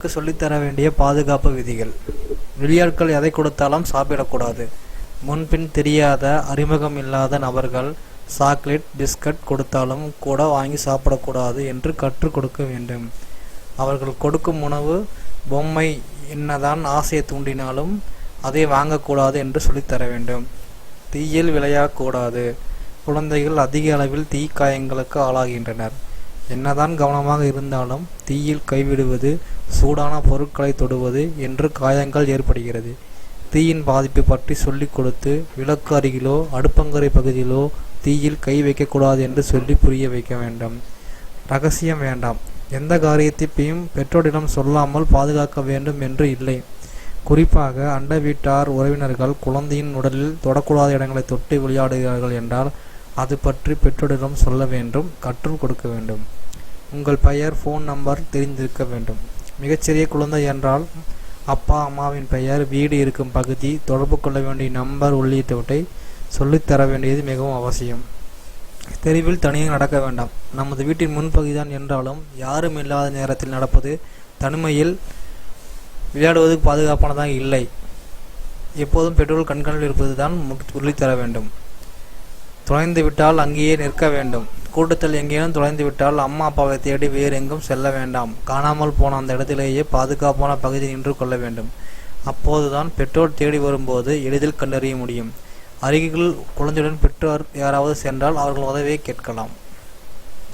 குழந்தைகளுக்கு சொல்லித்தர வேண்டிய பாதுகாப்பு விதிகள். வெளியாட்கள் எதை கொடுத்தாலும் சாப்பிடக்கூடாது. முன்பின் தெரியாத அறிமுகம் இல்லாத நபர்கள் சாக்லேட் பிஸ்கட் கொடுத்தாலும் கூட வாங்கி சாப்பிடக்கூடாது என்று கற்றுக் கொடுக்க வேண்டும். அவர்கள் கொடுக்கும் உணவு பொம்மை என்னதான் ஆசையை தூண்டினாலும் அதை வாங்கக்கூடாது என்று சொல்லித்தர வேண்டும். தீயில் விளையாடக்கூடாது. குழந்தைகள் அதிக அளவில் தீக்காயங்களுக்கு ஆளாகின்றனர். என்னதான் கவனமாக இருந்தாலும் தீயில் கைவிடுவது சூடான பொருட்களை தொடுவது என்று காயங்கள் ஏற்படுகிறது. தீயின் பாதிப்பு பற்றி சொல்லிக் கொடுத்து விளக்கு அருகிலோ அடுப்பங்கரை பகுதியிலோ தீயில் கை வைக்கக்கூடாது என்று சொல்லி புரிய வைக்க வேண்டும். ரகசியம் வேண்டாம். எந்த காரியத்தையும் பெற்றோரிடம் சொல்லாமல் பாதுகாக்க வேண்டும் என்று இல்லை. குறிப்பாக அண்ட வீட்டார் உறவினர்கள் குழந்தையின் உடலில் தொடக்கூடாத இடங்களை தொட்டு விளையாடுகிறார்கள் என்றால் அது பற்றி பெற்றோரிடம் சொல்ல வேண்டும் கற்றுக் கொடுக்க வேண்டும். உங்கள் பெயர் ஃபோன் நம்பர் தெரிந்திருக்க வேண்டும். மிகச்சிறிய குழந்தை என்றால் அப்பா அம்மாவின் பெயர் வீடு இருக்கும் பகுதி தொடர்பு கொள்ள வேண்டிய நம்பர் உள்ளிட்டவற்றை சொல்லித்தர வேண்டியது மிகவும் அவசியம். தெருவில் தனியாக நடக்க வேண்டாம். நமது வீட்டின் முன்பகுதிதான் என்றாலும் யாரும் இல்லாத நேரத்தில் நடப்பது தனிமையில் விளையாடுவது பாதுகாப்பானதாக இல்லை. எப்போதும் பெற்றோர்கள் கண்காணில் இருப்பது தான் சொல்லித்தர வேண்டும். தொலைந்துவிட்டால் அங்கேயே நிற்க வேண்டும். கூட்டத்தில் எங்கேனும் தொலைந்துவிட்டால் அம்மா அப்பாவை தேடி வேறு எங்கும் செல்ல வேண்டாம். காணாமல் போன அந்த இடத்திலேயே பாதுகாப்பான பகுதி நின்று கொள்ள வேண்டும். அப்போதுதான் பெற்றோர் தேடி வரும்போது எளிதில் கண்டறிய முடியும். அருகில் குழந்தையுடன் பெற்றோர் யாராவது சென்றால் அவர்கள் உதவியை கேட்கலாம்.